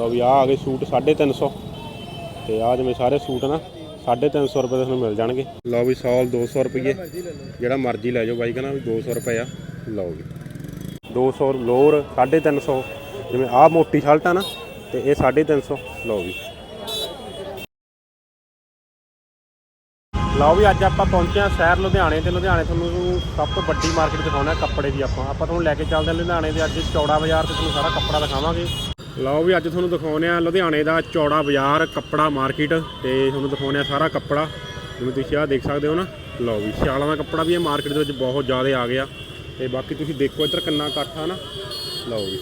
ਲਓ ਵੀ ਆ ਆ ਗਏ ਸੂਟ 350 ਤੇ ਆ ਜਿਵੇਂ ਸਾਰੇ ਸੂਟ ਨਾ 350 ਰੁਪਏ ਦੇ ਤੁਹਾਨੂੰ ਮਿਲ ਜਾਣਗੇ। ਲਓ ਵੀ ਸੌਲ 200 ਰੁਪਏ ਜਿਹੜਾ ਮਰਜ਼ੀ ਲੈ ਜਾਓ ਬਾਈ, ਕਹਿੰਦਾ ਵੀ 200 ਰੁਪਏ ਆ। ਲਓ ਵੀ 200 ਲੋਰ 350 ਜਿਵੇਂ ਆ ਮੋਟੀ ਸ਼ਰਟ ਆ ਨਾ, ਤੇ ਇਹ 350 ਲਓ ਵੀ ਲਓ ਵੀ ਅੱਜ ਆਪਾਂ ਪਹੁੰਚੇ ਹਾਂ ਸ਼ਹਿਰ ਲੁਧਿਆਣੇ, ਤੇ ਲੁਧਿਆਣੇ ਤੁਹਾਨੂੰ ਸਭ ਤੋਂ ਵੱਡੀ ਮਾਰਕੀਟ ਦਿਖਾਉਣਾ ਕੱਪੜੇ ਦੀ ਆਪਾਂ। ਆਪਾਂ ਤੁਹਾਨੂੰ ਲੈ ਕੇ ਚੱਲਦੇ ਹਾਂ ਲੁਧਿਆਣੇ ਦੇ ਅੱਜ ਚੌੜਾ ਬਾਜ਼ਾਰ, ਤੇ ਤੁਹਾਨੂੰ ਸਾਰਾ ਕੱਪੜਾ ਦਿਖਾਵਾਂਗੇ। ਲਓ ਵੀ ਅੱਜ ਤੁਹਾਨੂੰ ਦਿਖਾਉਂਦੇ ਆ ਲੁਧਿਆਣੇ ਦਾ ਚੌੜਾ ਬਾਜ਼ਾਰ ਕੱਪੜਾ ਮਾਰਕੀਟ ਤੇ ਤੁਹਾਨੂੰ ਦਿਖਾਉਂਦੇ ਆ ਸਾਰਾ ਕੱਪੜਾ। ਜਿਵੇਂ ਤੁਸੀਂ ਆਹ ਦੇਖ ਸਕਦੇ ਹੋ ਨਾ ਲਓ ਵੀ ਸਿਆਲਾਂ ਦਾ ਕੱਪੜਾ ਵੀ ਇਹ ਮਾਰਕੀਟ ਦੇ ਵਿੱਚ ਬਹੁਤ ਜ਼ਿਆਦਾ ਆ ਗਿਆ। ਤੇ ਬਾਕੀ ਤੁਸੀਂ ਦੇਖੋ ਇੱਧਰ ਕਿੰਨਾ ਇਕੱਠ ਆ ਨਾ। ਲਓ ਵੀ।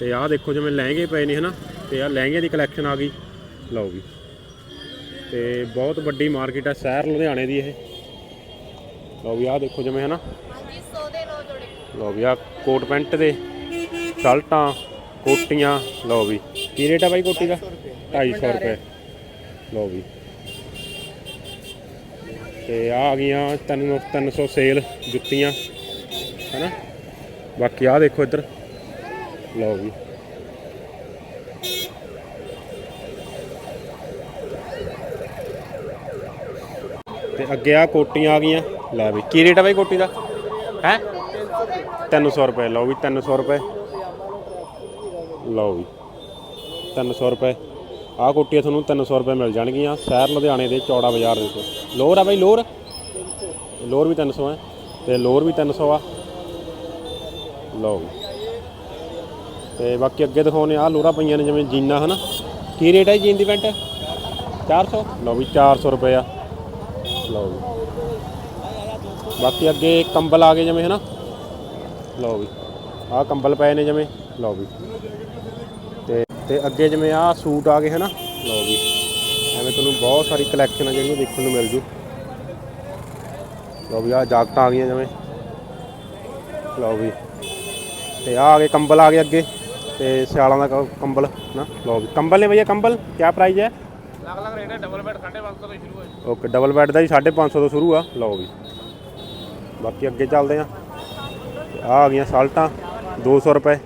ਤੇ ਆਹ ਦੇਖੋ ਜਿਵੇਂ ਲਹਿੰਗੇ ਪਏ ਨੇ ਹਨਾ ਤੇ ਆਹ ਲਹਿੰਗੇ ਦੀ ਕਲੈਕਸ਼ਨ ਆ ਗਈ। ਲਓ ਵੀ। ਤੇ ਬਹੁਤ ਵੱਡੀ ਮਾਰਕੀਟ ਹੈ ਸ਼ਹਿਰ ਲੁਧਿਆਣੇ ਦੀ ਇਹ। ਲਓ ਵੀ ਆਹ ਦੇਖੋ ਜਿਵੇਂ ਹਨਾ। ਹਾਂਜੀ 100 ਦੇ 9 ਜੋੜੇ। ਲਓ ਵੀ ਆਹ ਕੋਟ ਪੈਂਟ ਦੇ ਸ਼ਰਟਾਂ। ਕੋਟੀਆਂ, ਲਓ ਵੀ। ਕੀ ਰੇਟ ਆ ਬਾਈ ਕੋਟੀ ਦਾ? 250 ਰੁਪਏ। ਲਓ ਵੀ। ਤੇ ਆ ਆ ਗਈਆਂ 300 300 ਸੇਲ ਜੁੱਤੀਆਂ, ਹੈਨਾ? ਬਾਕੀ ਆ ਦੇਖੋ ਇੱਧਰ। ਲਓ ਵੀ। ਤੇ ਅੱਗੇ ਆ ਕੋਟੀਆਂ ਆ ਗਈਆਂ। ਲੈ ਵੀ। ਕੀ ਰੇਟ ਆ ਬਾਈ ਕੋਟੀ ਦਾ? ਹੈ? 300 ਰੁਪਏ। ਲਓ ਵੀ 300 ਰੁਪਏ। ਲਓ ਵੀ 300 ਰੁਪਏ। ਆਹ ਕੋਟੀਆਂ ਤੁਹਾਨੂੰ 300 ਰੁਪਏ ਮਿਲ ਜਾਣਗੀਆਂ। ਸ਼ਹਿਰ ਲੁਧਿਆਣੇ ਦੇ ਚੌੜਾ ਬਾਜ਼ਾਰ ਦੇ ਵਿੱਚ ਲੋਰ ਆ ਬਾਈ, ਲੋਰ? ਲੋਰ ਵੀ 300 ਹੈ ਤੇ ਲੋਰ ਵੀ 300 ਆ। ਲਓ ਵੀ ਤੇ ਬਾਕੀ ਅੱਗੇ ਦਿਖਾਉਨੇ ਆ ਲੋਰਾ ਪਈਆਂ ਨੇ ਜਿਵੇਂ ਜੀਨਾ, ਹਨਾ? ਕੀ ਰੇਟ ਹੈ ਜੀਨ ਦੀ ਪੈਂਟ? 400 ਲਓ ਵੀ 400 ਰੁਪਏ ਆ। ਲਓ ਵੀ ਬਾਕੀ ਅੱਗੇ ਕੰਬਲ ਆ ਗਏ ਜਿਵੇਂ, ਹਨਾ? ਲਓ ਵੀ। ਆਹ ਕੰਬਲ ਪਏ ਨੇ ਜਿਵੇਂ। ਲਓ ਵੀ। ਤੇ ਤੇ ਅੱਗੇ ਜਿਵੇਂ ਆਹ ਸੂਟ ਆ ਗਏ ਹਨਾ ਲਓ ਵੀ। ਐਵੇਂ ਤੁਹਾਨੂੰ ਬਹੁਤ ਸਾਰੀ ਕਲੈਕਸ਼ਨ ਆ ਜਿਹੜੀਆਂ ਦੇਖਣ ਨੂੰ ਮਿਲ ਜੂ। ਲਓ ਵੀ ਆਹ ਜਾਕਟਾਂ ਆ ਗਈਆਂ ਜਿਵੇਂ। ਲਓ ਵੀ। ਤੇ ਆਹ ਆ ਗਏ ਕੰਬਲ ਆ ਗਏ ਅੱਗੇ। ਤੇ ਸਿਆਲਾਂ ਦਾ ਕੰਬਲ ਨਾ ਲਓ ਵੀ। ਕੰਬਲ ਨੇ ਭਈਆ ਕੰਬਲ? ਕੀ ਪ੍ਰਾਈਸ ਹੈ? ਅਲੱਗ ਅਲੱਗ ਰੇਟ ਹੈ ਡਬਲ ਬੈੱਡ 550 ਤੋਂ ਸ਼ੁਰੂ ਹੈ ਓਕੇ ਡਬਲ ਬੈੱਡ ਦਾ ਜੀ 550 ਤੋਂ ਸ਼ੁਰੂ ਆ। ਲਓ ਵੀ। ਬਾਕੀ ਅੱਗੇ ਚੱਲਦੇ ਆ। ਆਹ ਆ ਗਈਆਂ ਸਾਲਟਾਂ 200 ਰੁਪਏ।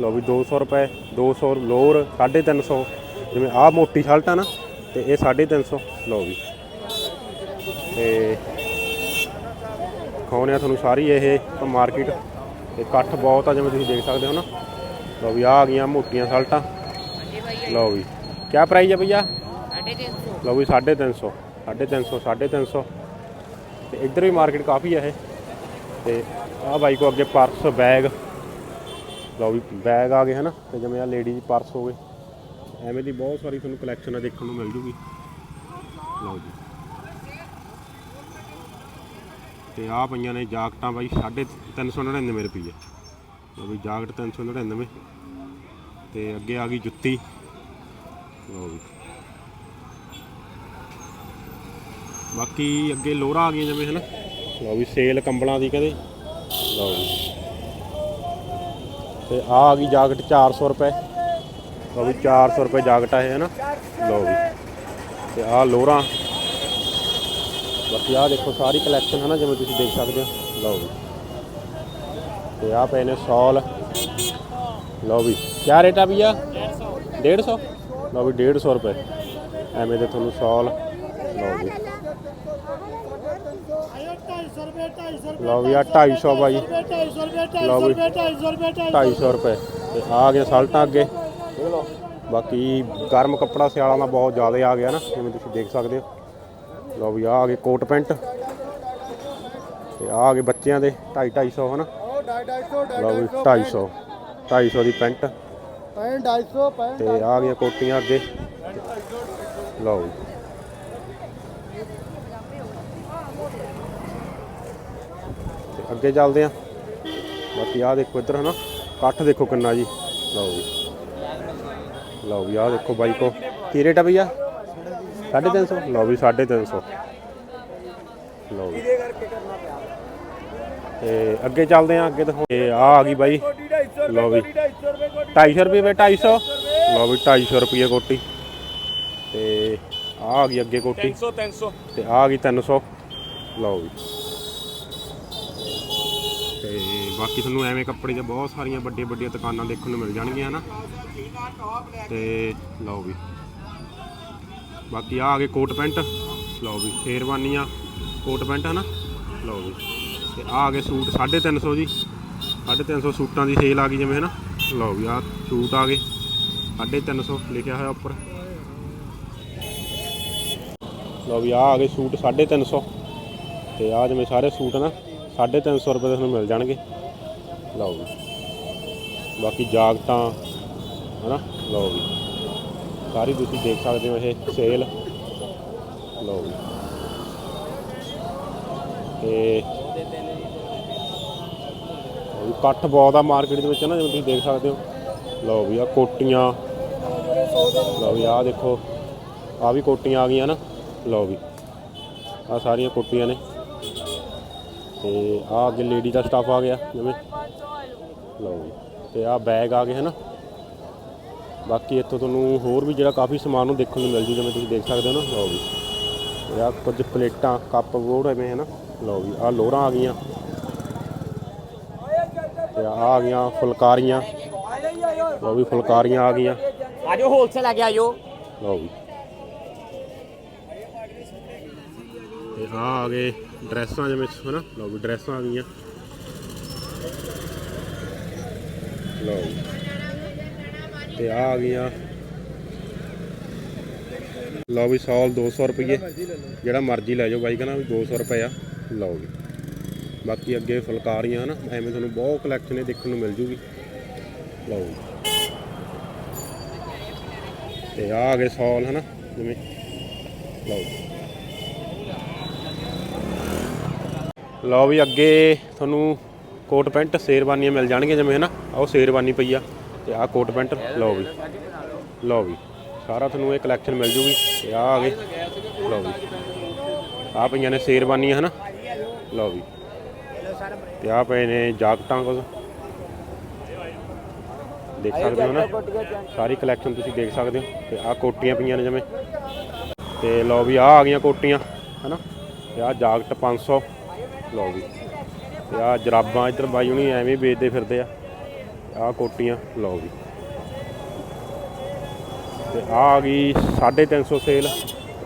ਲਓ ਵੀ 200 ਰੁਪਏ 200 ਲੋਰ 350 ਜਿਵੇਂ ਆਹ ਮੋਟੀ ਸ਼ਰਟ ਆ ਨਾ ਤੇ ਇਹ 350 ਲਓ ਵੀ। ਤੇ ਖਾਉਣੇ ਆ ਤੁਹਾਨੂੰ ਸਾਰੀ ਇਹ ਮਾਰਕੀਟ। ਤੇ ਇਕੱਠ ਬਹੁਤ ਆ ਜਿਵੇਂ ਤੁਸੀਂ ਦੇਖ ਸਕਦੇ ਹੋ ਨਾ। ਲਓ ਵੀ ਆਹ ਆ ਗਈਆਂ ਮੋਟੀਆਂ ਸ਼ਰਟਾਂ। ਲਓ ਵੀ। ਕੀ ਪ੍ਰਾਈਸ ਹੈ ਭਈਆ? 350 ਲਓ ਵੀ 350 350 350 ਤੇ ਇੱਧਰ ਵੀ ਮਾਰਕੀਟ ਕਾਫੀ ਹੈ ਇਹ। ਤੇ ਆਹ ਬਾਈ ਕੋ ਅੱਗੇ ਪਰਸ ਬੈਗ ਲਓ ਵੀ ਬੈਗ ਆ ਗਏ ਹਨਾ, ਤੇ ਜਿਵੇਂ ਆ ਲੇਡੀਜ਼ ਪਰਸ ਹੋ ਗਏ। ਐਵੇਂ ਦੀ ਬਹੁਤ ਸਾਰੀ ਤੁਹਾਨੂੰ ਕਲੈਕਸ਼ਨ ਆ ਦੇਖਣ ਨੂੰ ਮਿਲ ਜੂਗੀ। ਲਓ ਜੀ। ਤੇ ਆਹ ਪਈਆਂ ਨੇ ਜਾਕਟਾਂ ਬਾਈ 399 ਰੁਪਏ ਲਓ ਵੀ ਜਾਕਟ 399 ਤੇ ਅੱਗੇ ਆ ਗਈ ਜੁੱਤੀ। ਲਓ ਵੀ। ਬਾਕੀ ਅੱਗੇ ਲੋਰਾ ਆ ਗਈਆਂ ਜਿਵੇਂ ਹਨਾ। ਲਓ ਵੀ ਸੇਲ ਕੰਬਲਾਂ ਦੀ ਕਹਿੰਦੇ। ਲਓ ਜੀ। ਤੇ ਆ ਆ ਗਈ ਜਾਕਟ 400 ਰੁਪਏ। ਲਓ ਵੀ 400 ਰੁਪਏ ਜਾਕਟ ਆ ਇਹ ਨਾ ਲਓ ਵੀ। ਤੇ ਆ ਲੋਰਾਂ। ਬਾਕੀ ਆ ਦੇਖੋ ਸਾਰੀ ਕਲੈਕਸ਼ਨ ਹੈ ਨਾ ਜਿਵੇਂ ਤੁਸੀਂ ਦੇਖ ਸਕਦੇ ਹੋ। ਲਓ ਵੀ। ਤੇ ਆ ਪਏ ਨੇ ਸੌਲ। ਲਓ ਵੀ। ਕੀ ਰੇਟ ਆ ਭਈਆ? 150 ਲਓ ਵੀ 150 ਰੁਪਏ। ਐਵੇਂ ਦੇ ਤੁਹਾਨੂੰ ਸੌਲ। ਲਓ ਵੀ। ਲਓ ਵੀ ਆ 250 ਬਾਈ ਲਓ ਵੀ 250 ਰੁਪਏ ਤੇ ਆ ਗਿਆ ਸਾਲਟਾਂ ਅੱਗੇ ਬਾਕੀ ਗਰਮ ਕੱਪੜਾ ਸਿਆਲਾਂ ਦਾ ਬਹੁਤ ਜ਼ਿਆਦਾ ਆ ਗਿਆ ਨਾ ਜਿਵੇਂ ਤੁਸੀਂ ਦੇਖ ਸਕਦੇ ਹੋ ਲਓ ਵੀ ਆ ਆ ਗਏ ਕੋਟ ਪੈਂਟ ਤੇ ਆ ਆ ਗਏ ਬੱਚਿਆਂ ਦੇ 2.5 250 ਹਨਾ ਲਓ ਵੀ 250 250 ਦੀ ਪੈਂਟ ਤੇ ਆ ਗਈਆਂ ਕੋਟੀਆਂ ਅੱਗੇ ਲਓ ਜੀ ਤੇ ਅੱਗੇ ਚੱਲਦੇ ਆ ਬਾਕੀ ਆ ਦੇਖੋ ਇੱਧਰ ਹਨਾ ਇਕੱਠ ਦੇਖੋ ਕਿੰਨਾ ਜੀ। ਲਓ ਜੀ। ਲਓ ਵੀ ਆ ਦੇਖੋ ਬਾਈ ਕੋ। ਕੀ ਰੇਟ ਆ ਭਈਆ? 350 ਲਓ ਵੀ 350 ਲਓ ਵੀ ਤੇ ਅੱਗੇ ਚੱਲਦੇ ਆ ਅੱਗੇ ਦੇਖੋ ਤੇ ਆ ਆ ਗਈ ਬਾਈ। ਲਓ ਵੀ। 250 ਰੁਪਏ ਵੇ 250 ਲਓ ਵੀ 250 ਰੁਪਏ ਕੋਟੀ। ਤੇ ਆ ਆ ਗਈ ਅੱਗੇ ਕੋਟੀ। 300 300 ਤੇ ਆ ਆ ਗਈ 300 ਲਓ ਵੀ। ਬਾਕੀ ਤੁਹਾਨੂੰ ਐਵੇਂ ਕੱਪੜੇ ਦੇ ਬਹੁਤ ਸਾਰੀਆਂ ਵੱਡੀਆਂ ਵੱਡੀਆਂ ਦੁਕਾਨਾਂ ਦੇਖਣ ਨੂੰ ਮਿਲ ਜਾਣਗੀਆਂ, ਹਨਾ? ਤੇ ਲਓ ਵੀ। ਬਾਕੀ ਆ ਆ ਗਏ ਕੋਟ ਪੈਂਟ। ਲਓ ਵੀ, ਸ਼ੇਰਵਾਨੀਆਂ, ਕੋਟ ਪੈਂਟ, ਹਨਾ? ਲਓ ਵੀ। ਤੇ ਆ ਆ ਗਏ ਸੂਟ 350 ਜੀ। 350 ਸੂਟਾਂ ਦੀ ਸੇਲ ਆ ਗਈ ਜਿਵੇਂ, ਹਨਾ? ਲਓ ਵੀ ਆ ਸੂਟ ਆ ਗਏ। 350 ਲਿਖਿਆ ਹੋਇਆ ਉੱਪਰ। ਲਓ ਵੀ ਆ ਆ ਗਏ ਸੂਟ 350 ਤੇ ਆ ਜਿਵੇਂ ਸਾਰੇ ਸੂਟ ਨਾ 350 ਰੁਪਏ ਦੇ ਤੁਹਾਨੂੰ ਮਿਲ ਜਾਣਗੇ। ਲਓ ਵੀ ਬਾਕੀ ਜਾਗਟਾਂ ਹਨਾ? ਲਓ ਵੀ ਸਾਰੀ ਤੁਸੀਂ ਦੇਖ ਸਕਦੇ ਹੋ ਇਹ ਸੇਲ। ਲਓ ਵੀ ਤੇ ਉਹ ਇਕੱਠ ਬਹੁਤ ਆ ਮਾਰਕੀਟ ਦੇ ਵਿੱਚ ਨਾ ਜਿਵੇਂ ਤੁਸੀਂ ਦੇਖ ਸਕਦੇ ਹੋ। ਲਓ ਵੀ ਆ ਕੋਟੀਆਂ। ਲਓ ਵੀ ਆ ਦੇਖੋ ਆ ਵੀ ਕੋਟੀਆਂ ਆ ਗਈਆਂ ਨਾ ਲਓ ਵੀ ਆ ਸਾਰੀਆਂ ਕੋਟੀਆਂ ਨੇ। ਤੇ ਆ ਅੱਗੇ ਲੇਡੀ ਦਾ ਸਟਾਫ ਆ ਗਿਆ, ਜਿਵੇਂ। ਲਓ ਜੀ ਤੇ ਆ ਬੈਗ ਆ ਗਏ ਹਨਾ। ਬਾਕੀ ਇੱਥੋਂ ਤੁਹਾਨੂੰ ਹੋਰ ਵੀ ਜਿਹੜਾ ਕਾਫੀ ਸਮਾਨ ਨੂੰ ਦੇਖਣ ਨੂੰ ਮਿਲ ਜੂ ਜਿਵੇਂ ਤੁਸੀਂ ਦੇਖ ਸਕਦੇ ਹੋ ਨਾ ਲਓ ਵੀ ਤੇ ਆ ਕੁਝ ਪਲੇਟਾਂ ਕੱਪ ਬੋਰਡ ਐਵੇਂ ਹਨਾ ਲਓ ਵੀ ਆ ਲੋਰਾਂ ਆ ਗਈਆਂ। ਤੇ ਆ ਆ ਗਈਆਂ ਫੁਲਕਾਰੀਆਂ ਲਓ ਵੀ ਫੁਲਕਾਰੀਆਂ ਆ ਗਈਆਂ। ਆਜੋ ਹੋਲਸੇਲ ਆ ਗਿਆ ਆਜੋ। ਲਓ ਵੀ ਤੇ ਆ ਆ ਗਏ ਡਰੈਸਾਂ ਜਿਵੇਂ ਹਨਾ ਲਓ ਵੀ ਡਰੈਸਾਂ ਆ ਗਈਆਂ। ਲਓ। ਜੀ ਤੇ ਆ ਆ ਗਈਆਂ। ਲਓ ਵੀ ਸੌਲ 200 ਰੁਪਏ ਜਿਹੜਾ ਮਰਜ਼ੀ ਲੈ ਜਾਓ ਬਾਈ ਕਹਿੰਦਾ ਵੀ 200 ਰੁਪਏ ਆ। ਲਓ ਵੀ ਬਾਕੀ ਅੱਗੇ ਫੁਲਕਾਰੀਆਂ ਨਾ ਐਵੇਂ ਤੁਹਾਨੂੰ ਬਹੁਤ ਕਲੈਕਸ਼ਨ ਦੇਖਣ ਨੂੰ ਮਿਲ ਜੂਗੀ। ਲਓ ਜੀ। ਤੇ ਆ ਆ ਗਏ ਸੌਲ ਹਨਾ, ਜਿਵੇਂ। ਲਓ ਲਓ ਵੀ ਅੱਗੇ ਤੁਹਾਨੂੰ ਕੋਟ ਪੈਂਟ, ਸ਼ੇਰਵਾਨੀਆਂ ਮਿਲ ਜਾਣਗੀਆਂ ਜਿਵੇਂ, ਹਨਾ? ਆਹ ਸ਼ੇਰਵਾਨੀ ਪਈ ਆ ਤੇ ਆਹ ਕੋਟ ਪੈਂਟ, ਲਓ ਵੀ। ਲਓ ਵੀ। ਸਾਰਾ ਤੁਹਾਨੂੰ ਇਹ ਕਲੈਕਸ਼ਨ ਮਿਲ ਜੂਗੀ। ਤੇ ਆਹ ਆ ਗਏ। ਲਓ ਵੀ। ਆਹ ਪਈਆਂ ਨੇ ਸ਼ੇਰਵਾਨੀਆਂ, ਹਨਾ? ਲਓ ਵੀ। ਤੇ ਆਹ ਪਏ ਨੇ ਜਾਕਟਾਂ ਕੁਝ ਦੇਖ ਸਕਦੇ ਹੋ ਨਾ ਸਾਰੀ ਕਲੈਕਸ਼ਨ ਤੁਸੀਂ ਦੇਖ ਸਕਦੇ ਹੋ। ਤੇ ਆਹ ਕੋਟੀਆਂ ਪਈਆਂ ਨੇ ਜਿਵੇਂ। ਤੇ ਲਓ ਵੀ ਆਹ ਆ ਗਈਆਂ ਕੋਟੀਆਂ, ਹਨਾ? ਤੇ ਆਹ ਜਾਕਟ 500 ਲਓ ਵੀ। ਤੇ ਆ ਜਰਾਬਾਂ ਇੱਧਰ ਬਾਈ ਹੁਣੀ ਐਵੇਂ ਵੇਚਦੇ ਫਿਰਦੇ ਆ। ਆ ਕੋਟੀਆਂ, ਲਓ ਵੀ ਤੇ ਆ ਆ ਗਈ 350 ਸੇਲ।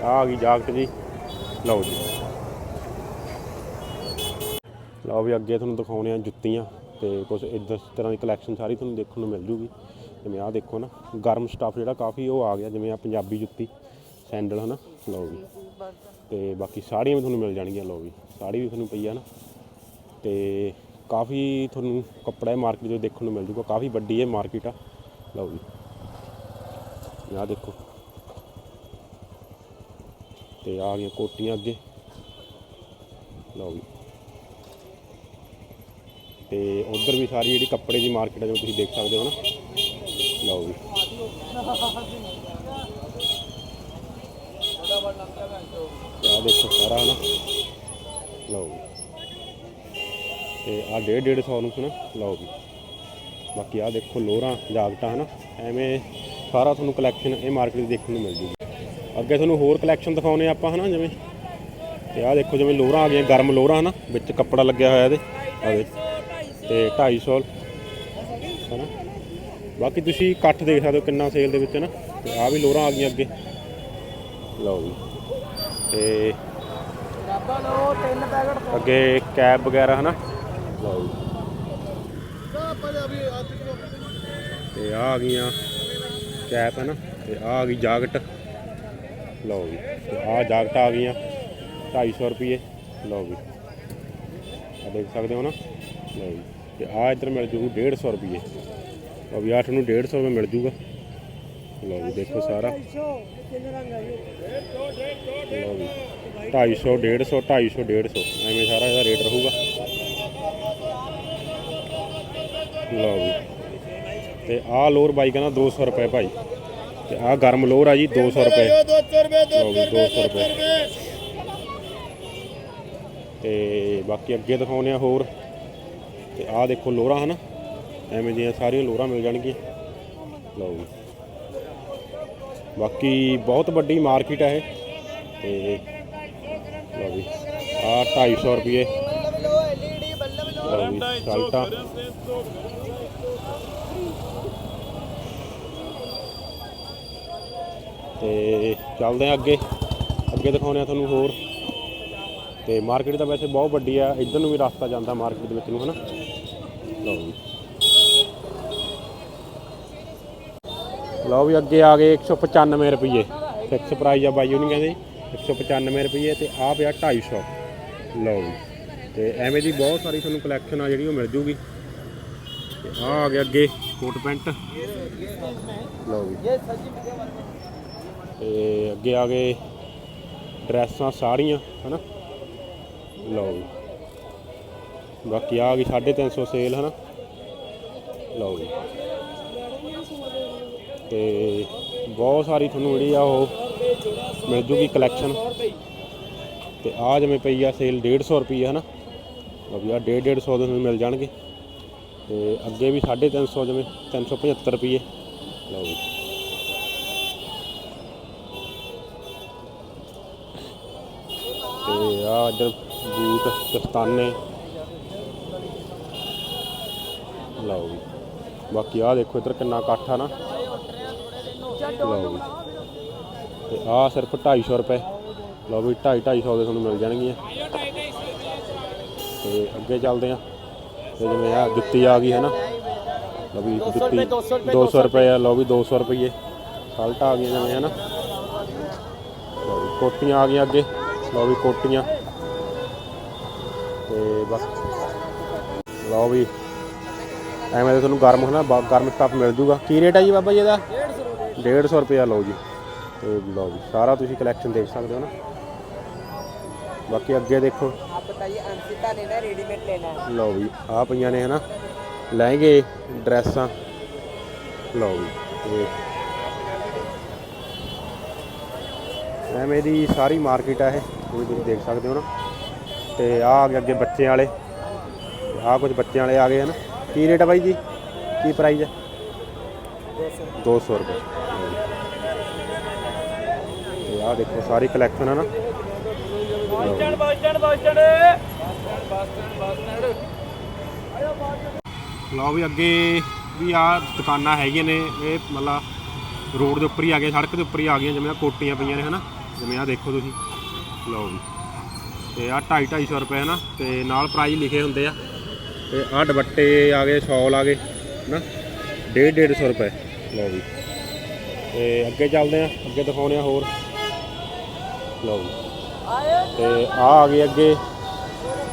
ਆ ਆ ਗਈ ਜਾਕਟ ਜੀ। ਲਓ ਜੀ। ਲਓ ਵੀ ਅੱਗੇ ਤੁਹਾਨੂੰ ਦਿਖਾਉਣੇ ਆ ਜੁੱਤੀਆਂ ਤੇ ਕੁਝ ਇਦਾਂ ਤਰ੍ਹਾਂ ਦੀ ਕਲੈਕਸ਼ਨ ਸਾਰੀ ਤੁਹਾਨੂੰ ਦੇਖਣ ਨੂੰ ਮਿਲ ਜੂਗੀ। ਜਿਵੇਂ ਆਹ ਦੇਖੋ ਨਾ, ਗਰਮ ਸਟਾਫ ਜਿਹੜਾ ਕਾਫੀ ਉਹ ਆ ਗਿਆ, ਜਿਵੇਂ ਆ ਪੰਜਾਬੀ ਜੁੱਤੀ ਸੈਂਡਲ ਹਨਾ। ਲਓ ਵੀ ਤੇ ਬਾਕੀ ਸਾੜੀਆਂ ਵੀ ਤੁਹਾਨੂੰ ਮਿਲ ਜਾਣਗੀਆਂ, ਲਓ ਵੀ ਸਾੜੀ ਵੀ ਤੁਹਾਨੂੰ ਪਈ ਆ ਨਾ। ਤੇ ਕਾਫੀ ਤੁਹਾਨੂੰ ਕੱਪੜਾ ਮਾਰਕੀਟ ਜੋ ਦੇਖਣ ਨੂੰ ਮਿਲ ਜੂਗਾ, ਕਾਫੀ ਵੱਡੀ ਇਹ ਮਾਰਕੀਟ ਆ। ਲਓ ਜੀ। ਆਹ ਦੇਖੋ। ਤੇ ਆ ਗਈਆਂ ਕੋਟੀਆਂ ਅੱਗੇ। ਲਓ ਜੀ। ਤੇ ਉਧਰ ਵੀ ਸਾਰੀ ਜਿਹੜੀ ਕੱਪੜੇ ਦੀ ਮਾਰਕੀਟ ਹੈ ਜਿਵੇਂ ਤੁਸੀਂ ਦੇਖ ਸਕਦੇ ਹੋ ਨਾ। ਲਓ ਜੀ। ਆ ਦੇਖੋ, ਸਾਰਾ ਨਾ ਲਓ ਵੀ ਤੇ ਆ ਡੇਢ ਡੇਢ ਸੌ ਨੂੰ ਨਾ ਲਓ ਵੀ ਬਾਕੀ ਆ ਦੇਖੋ ਲੋਰਾਂ ਜਾਗਟਾਂ ਹਨਾ। ਐਵੇਂ ਸਾਰਾ ਤੁਹਾਨੂੰ ਕਲੈਕਸ਼ਨ ਇਹ ਮਾਰਕੀਟ ਦੇਖਣ ਨੂੰ ਮਿਲ ਜੂਗੀ। ਅੱਗੇ ਤੁਹਾਨੂੰ ਹੋਰ ਕਲੈਕਸ਼ਨ ਦਿਖਾਉਨੇ ਆਪਾਂ ਹਨਾ ਜਿਵੇਂ। ਤੇ ਆ ਦੇਖੋ ਜਿਵੇਂ ਲੋਰਾਂ ਆ ਗਈਆਂ ਗਰਮ ਲੋਰਾਂ ਹਨਾ। ਵਿੱਚ ਕੱਪੜਾ ਲੱਗਿਆ ਹੋਇਆ ਇਹਦੇ। ਆ ਦੇ ਤੇ 250 ਹਨਾ। ਬਾਕੀ ਤੁਸੀਂ ਇਕੱਠ ਦੇਖ ਸਕਦੇ ਹੋ ਕਿੰਨਾ ਸੇਲ ਦੇ ਵਿੱਚ ਨਾ ਤੇ ਆ ਵੀ ਲੋਰਾਂ ਆ ਗਈਆਂ ਅੱਗੇ। ਲਓ ਜੀ। ਤੇ ਅੱਗੇ ਕੈਬ ਵਗੈਰਾ ਹਨਾ। ਜੀ ਤੇ ਆ ਆ ਗਈਆਂ ਕੈਪ ਹੈ ਨਾ, ਤੇ ਆ ਆ ਗਈ ਜਾਕਟ। ਲਓ ਜੀ, ਤੇ ਆ ਜਾਕਟ ਆ ਗਈਆਂ 250 ਰੁਪਏ ਲਓ ਜੀ ਆ ਦੇਖ ਸਕਦੇ ਹੋ ਨਾ? ਲਓ ਜੀ, ਤੇ ਆ ਇੱਧਰ ਮਿਲ ਜੂਗੀ 150 ਰੁਪਏ ਲਓ ਵੀ 8 ਨੂੰ 150 ਰੁਪਏ ਮਿਲ ਜੂਗਾ। ਲਓ ਜੀ, ਦੇਖੋ ਸਾਰਾ। ਲਓ ਜੀ 250 150 250 150 ਐਵੇਂ ਸਾਰਾ ਇਹਦਾ ਰੇਟ ਰਹੂਗਾ। ਤੇ ਆਹ ਲੋਰ ਬਾਈ ਕਹਿੰਦਾ 200 ਰੁਪਏ ਭਾਈ। ਤੇ ਆਹ ਗਰਮ ਲੋਰ ਆ ਜੀ 200 ਰੁਪਏ। ਲਓ ਜੀ 200 ਰੁਪਏ। ਤੇ ਬਾਕੀ ਅੱਗੇ ਦਿਖਾਉਨੇ ਆ ਹੋਰ। ਤੇ ਆਹ ਦੇਖੋ ਲੋਰਾਂ ਹਨ ਐਵੇਂ ਦੀਆਂ ਸਾਰੀਆਂ ਲੋਰਾਂ ਮਿਲ ਜਾਣਗੀਆਂ। ਲਓ ਜੀ। ਬਾਕੀ ਬਹੁਤ ਵੱਡੀ ਮਾਰਕੀਟ ਹੈ ਇਹ। ਤੇ ਲਓ ਜੀ ਆਹ 250 ਰੁਪਏ। ਲਓ ਵੀ ਸ਼ਰਟਾਂ ਤੇ ਚੱਲਦੇ ਆ ਅੱਗੇ। ਅੱਗੇ ਦਿਖਾਉਂਦੇ ਆ ਤੁਹਾਨੂੰ ਹੋਰ। ਤੇ ਮਾਰਕੀਟ ਤਾਂ ਵੈਸੇ ਬਹੁਤ ਵੱਡੀ ਆ। ਇੱਧਰ ਨੂੰ ਵੀ ਰਸਤਾ ਜਾਂਦਾ ਮਾਰਕੀਟ ਦੇ ਵਿੱਚ ਨੂੰ, ਹਨਾ? ਲਓ ਜੀ। ਲਓ ਵੀ ਅੱਗੇ ਆ ਗਏ 195 ਰੁਪਏ ਫਿਕਸ ਪ੍ਰਾਈਸ ਆ ਬਾਈ, ਉਹਨੇ ਕਹਿੰਦੇ 195 ਰੁਪਏ ਤੇ ਆ ਪਿਆ 250 ਲਓ ਜੀ। ਤੇ ਐਵੇਂ ਦੀ ਬਹੁਤ ਸਾਰੀ ਤੁਹਾਨੂੰ ਕਲੈਕਸ਼ਨ ਆ ਜਿਹੜੀ ਉਹ ਮਿਲ ਜੂਗੀ। ਤੇ ਆ ਆ ਗਿਆ ਅੱਗੇ ਕੋਟ ਪੈਂਟ। ਲਓ ਜੀ। ਤੇ ਅੱਗੇ ਆ ਗਏ ਡਰੈਸਾਂ ਸਾੜੀਆਂ, ਹਨਾ? ਲਓ ਜੀ। ਬਾਕੀ ਆ ਗਈ 350 ਸੇਲ, ਹਨਾ? ਲਓ ਜੀ। ਤੇ ਬਹੁਤ ਸਾਰੀ ਤੁਹਾਨੂੰ ਜਿਹੜੀ ਆ ਉਹ ਮਿਲ ਜੂਗੀ ਕਲੈਕਸ਼ਨ ਤੇ ਆ ਜਿਵੇਂ ਪਈ ਆ ਸੇਲ 150 ਰੁਪਏ ਹਨਾ? ਲਓ ਵੀ ਆ 150 150 ਦੇ ਤੁਹਾਨੂੰ ਮਿਲ ਜਾਣਗੇ। ਤੇ ਅੱਗੇ ਵੀ 350 ਜਿਵੇਂ 375 ਰੁਪਏ ਲਓ ਜੀ। ਤੇ ਆ ਇੱਧਰ ਬੂਟ ਦਸਤਾਨੇ ਲਓ ਜੀ। ਬਾਕੀ ਆ ਦੇਖੋ ਇੱਧਰ ਕਿੰਨਾ ਇਕੱਠ ਆ ਨਾ। ਲਓ ਜੀ। ਤੇ ਆ ਸਿਰਫ 250 ਰੁਪਏ। ਲਓ ਵੀ 2.5 250 ਦੇ ਤੁਹਾਨੂੰ ਮਿਲ ਜਾਣਗੀਆਂ। ਤੇ ਅੱਗੇ ਚੱਲਦੇ ਆ। ਤੇ ਜਿਵੇਂ ਆ ਜੁੱਤੀ ਆ ਗਈ ਹੈ ਨਾ ਲਓ ਵੀ ਜੁੱਤੀ। 200 ਰੁਪਏ ਆ ਲਓ ਵੀ 200 ਰੁਪਏ। ਸ਼ਰਟ ਆ ਗਈਆਂ ਜਿਵੇਂ ਹੈ ਨਾ ਕੋਟੀਆਂ ਆ ਗਈਆਂ ਅੱਗੇ। ਲਓ ਵੀ ਕੋਟੀਆਂ। ਤੇ ਬਸ। ਲਓ ਵੀ। ਐਵੇਂ ਦੇ ਤੁਹਾਨੂੰ ਗਰਮ ਹਨਾ ਗਰਮ ਸਟਾਫ ਮਿਲ ਜੂਗਾ। ਕੀ ਰੇਟ ਹੈ ਜੀ ਬਾਬਾ ਜੀ ਇਹਦਾ? 150 ਰੁਪਏ। ਲਓ ਜੀ। ਤੇ ਲਓ ਜੀ ਸਾਰਾ ਤੁਸੀਂ ਕਲੈਕਸ਼ਨ ਦੇਖ ਸਕਦੇ ਹੋ ਨਾ। ਬਾਕੀ ਅੱਗੇ ਦੇਖੋ। ਆਪ ਬਤਾਈਏ ਅੰਕਿਤਾ ਨੇ ਨਾ ਰੈਡੀਮੇਡ ਲੈਣਾ ਲਓ ਵੀ ਆ ਪਈਆਂ ਨੇ ਹਨਾ। ਲਹਿੰਗੇ ਡਰੈਸਾਂ। ਲਓ ਵੀ ਤੇ ਐਵੇਂ ਦੀ ਸਾਰੀ ਮਾਰਕੀਟ ਹੈ ਇਹ। ਤੁਸੀਂ ਤੁਸੀਂ ਦੇਖ ਸਕਦੇ ਹੋ ਨਾ। ਤੇ ਆ ਆ ਗਏ ਅੱਗੇ ਬੱਚਿਆਂ ਵਾਲੇ। ਆ ਕੁਝ ਬੱਚਿਆਂ ਵਾਲੇ ਆ ਗਏ ਹਨ। ਕੀ ਰੇਟ ਆ ਬਾਈ ਜੀ? ਕੀ ਪ੍ਰਾਈਸ ਹੈ 200 ਰੁਪਏ। ਤੇ ਆ ਦੇਖੋ, ਸਾਰੀ ਕਲੈਕਸ਼ਨ ਹੈ ਨਾ। ਲਓ ਜੀ। ਬੱਸ ਸਟੈਂਡ ਬੱਸ ਸਟੈਂਡ ਲਓ ਵੀ ਅੱਗੇ ਵੀ ਆ ਦੁਕਾਨਾਂ ਹੈਗੀਆਂ ਨੇ। ਇਹ ਮਤਲਬ ਰੋਡ ਦੇ ਉੱਪਰ ਹੀ ਆ ਗਏ, ਸੜਕ ਦੇ ਉੱਪਰ ਹੀ ਆ ਗਈਆਂ, ਜਿਵੇਂ ਆ ਕੋਟੀਆਂ ਪਈਆਂ ਨੇ, ਹਨਾ। ਜਿਵੇਂ ਆ ਦੇਖੋ ਤੁਸੀਂ। ਲਓ ਵੀ ਤੇ ਆ 2.5 250 ਰੁਪਏ ਹਨਾ, ਤੇ ਨਾਲ ਪ੍ਰਾਈਸ ਲਿਖੇ ਹੁੰਦੇ ਆ। ਤੇ ਆ ਦੁਪੱਟੇ ਆ ਗਏ ਸ਼ਾਲ ਆ ਗਏ, ਹਨਾ। 1.5 150 ਰੁਪਏ, ਲਓ ਵੀ ਤੇ ਅੱਗੇ ਚੱਲਦੇ ਆ, ਅੱਗੇ ਦਿਖਾਉਣੇ ਆ ਹੋਰ। ਲਓ ਵੀ ਤੇ ਆ ਆ ਗਏ ਅੱਗੇ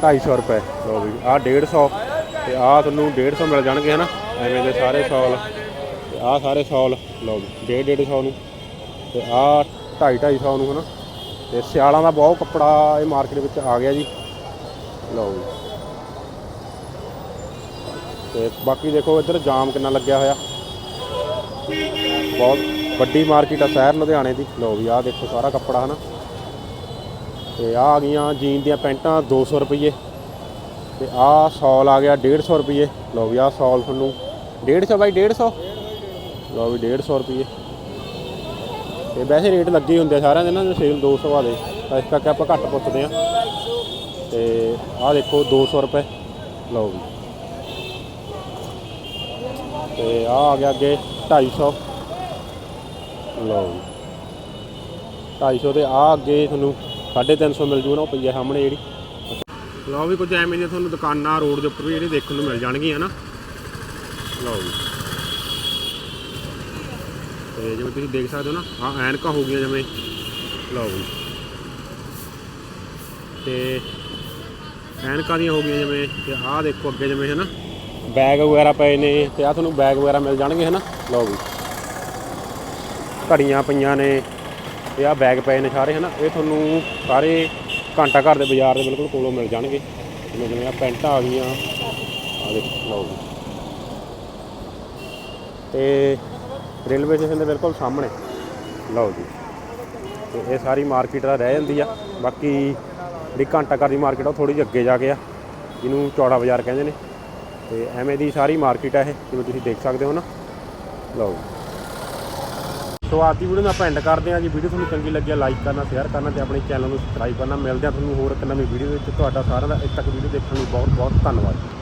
250 ਰੁਪਏ, ਲਓ ਵੀ ਆ 150 ਤੇ ਆ ਤੁਹਾਨੂੰ 150 ਮਿਲ ਜਾਣਗੇ, ਹਨਾ। ਐਵੇਂ ਦੇ ਸਾਰੇ ਸ਼ਾਲ ਤੇ ਆ ਸਾਰੇ ਸ਼ਾਲ ਲਓ ਵੀ 1.5 150 ਨੂੰ। ਤੇ ਆ 2.5 250 ਨੂੰ, ਹਨਾ। ਤੇ ਸਿਆਲਾਂ ਦਾ ਬਹੁਤ ਕੱਪੜਾ ਇਹ ਮਾਰਕੀਟ ਵਿੱਚ ਆ ਗਿਆ ਜੀ। ਲਓ ਜੀ। ਤੇ ਬਾਕੀ ਦੇਖੋ ਇੱਧਰ ਜਾਮ ਕਿੰਨਾ ਲੱਗਿਆ ਹੋਇਆ। ਬਹੁਤ ਵੱਡੀ ਮਾਰਕੀਟ ਆ ਸ਼ਹਿਰ ਲੁਧਿਆਣੇ ਦੀ। ਲਓ ਵੀ ਆਹ ਦੇਖੋ ਸਾਰਾ ਕੱਪੜਾ, ਹਨਾ। ਤੇ ਆਹ ਆ ਗਈਆਂ ਜੀਨ ਦੀਆਂ ਪੈਂਟਾਂ 200 ਰੁਪਏ ਤੇ ਆਹ ਸ਼ਾਲ ਆ ਗਿਆ 150 ਰੁਪਏ ਲਓ ਵੀ ਆਹ ਸ਼ਾਲ ਤੁਹਾਨੂੰ 150 ਬਾਈ 150 ਲਓ ਵੀ 150 ਰੁਪਏ ਤੇ ਵੈਸੇ ਰੇਟ ਲੱਗੇ ਹੀ ਹੁੰਦੇ ਆ ਸਾਰਿਆਂ ਦੇ ਨਾ, ਸੇਲ 200 ਆ ਦੇ ਤਾਂ ਇਸ ਕਰਕੇ ਆਪਾਂ ਘੱਟ ਪੁੱਛਦੇ ਆ ਤੇ ਆਹ ਦੇਖੋ 200 ਰੁਪਏ। ਲਓ ਵੀ ਤੇ ਆਹ ਆ ਗਿਆ ਅੱਗੇ 250 ਲਓ ਜੀ। 250 ਤੇ ਆ ਅੱਗੇ ਤੁਹਾਨੂੰ 350 ਮਿਲ ਜੂ ਨਾ, ਉਹ ਪਈਆ ਸਾਹਮਣੇ ਜਿਹੜੀ। ਲਓ ਵੀ ਕੁਝ ਐਵੇਂ ਦੀਆਂ ਤੁਹਾਨੂੰ ਦੁਕਾਨਾਂ, ਰੋਡ ਦੇ ਉੱਪਰ ਵੀ ਜਿਹੜੇ ਦੇਖਣ ਨੂੰ ਮਿਲ ਜਾਣਗੀਆਂ ਨਾ। ਲਓ ਜੀ। ਤੇ ਜਿਵੇਂ ਤੁਸੀਂ ਦੇਖ ਸਕਦੇ ਹੋ ਨਾ, ਹਾਂ, ਐਨਕਾਂ ਹੋ ਗਈਆਂ ਜਿਵੇਂ। ਲਓ ਜੀ। ਤੇ ਐਨਕਾਂ ਦੀਆਂ ਹੋ ਗਈਆਂ ਜਿਵੇਂ, ਤੇ ਆਹ ਦੇਖੋ ਅੱਗੇ ਜਿਵੇਂ ਹੈ ਨਾ ਬੈਗ ਵਗੈਰਾ ਪਏ ਨੇ, ਤੇ ਆ ਤੁਹਾਨੂੰ ਬੈਗ ਵਗੈਰਾ ਮਿਲ ਜਾਣਗੇ ਹੈ ਨਾ ਲਓ ਵੀ ਘੜੀਆਂ ਪਈਆਂ ਨੇ, ਤੇ ਆ ਬੈਗ ਪਏ ਨੇ ਸਾਰੇ, ਹਨਾ। ਇਹ ਤੁਹਾਨੂੰ ਸਾਰੇ ਘੰਟਾ ਘਰ ਦੇ ਬਾਜ਼ਾਰ ਦੇ ਬਿਲਕੁਲ ਕੋਲੋਂ ਮਿਲ ਜਾਣਗੇ। ਜਿਵੇਂ ਜਿਵੇਂ ਆ ਪੈਂਟਾਂ ਆ ਗਈਆਂ। ਆ ਦੇਖੋ, ਲਓ ਜੀ। ਤੇ ਰੇਲਵੇ ਸਟੇਸ਼ਨ ਦੇ ਬਿਲਕੁਲ ਸਾਹਮਣੇ। ਲਓ ਜੀ। ਤੇ ਇਹ ਸਾਰੀ ਮਾਰਕੀਟ ਦਾ ਰਹਿ ਜਾਂਦੀ ਆ। ਬਾਕੀ ਜਿਹੜੀ ਘੰਟਾ ਘਰ ਦੀ ਮਾਰਕੀਟ ਆ, ਉਹ ਥੋੜੀ ਜਿਹੀ ਅੱਗੇ ਜਾ ਕੇ ਆ। ਜਿਹਨੂੰ ਚੌੜਾ ਬਾਜ਼ਾਰ ਕਹਿੰਦੇ ਨੇ। ਤੇ ਐਵੇਂ ਦੀ ਸਾਰੀ ਮਾਰਕੀਟ ਆ ਇਹ, ਜਿਵੇਂ ਤੁਸੀਂ ਦੇਖ ਸਕਦੇ ਹੋ ਨਾ। ਲਓ ਜੀ। ਸੋ ਅੱਜ ਦੀ ਵੀਡੀਓ ਨੂੰ ਆਪਾਂ ਐਂਡ ਕਰਦੇ ਹਾਂ ਜੀ। ਵੀਡੀਓ ਤੁਹਾਨੂੰ ਚੰਗੀ ਲੱਗੀ ਲਾਈਕ ਕਰਨਾ ਸ਼ੇਅਰ ਕਰਨਾ ਤੇ ਆਪਣੇ ਚੈਨਲ ਨੂੰ ਸਬਸਕ੍ਰਾਈਬ ਕਰਨਾ। ਮਿਲਦੇ ਆ ਤੁਹਾਨੂੰ ਹੋਰ ਇੱਕ ਨਵੀਂ ਵੀਡੀਓ ਵਿੱਚ। ਤੁਹਾਡਾ ਸਾਰਿਆਂ ਦਾ ਇੱਕ ਤੱਕ ਵੀਡੀਓ ਦੇਖਣ ਲਈ ਬਹੁਤ ਬਹੁਤ ਧੰਨਵਾਦ।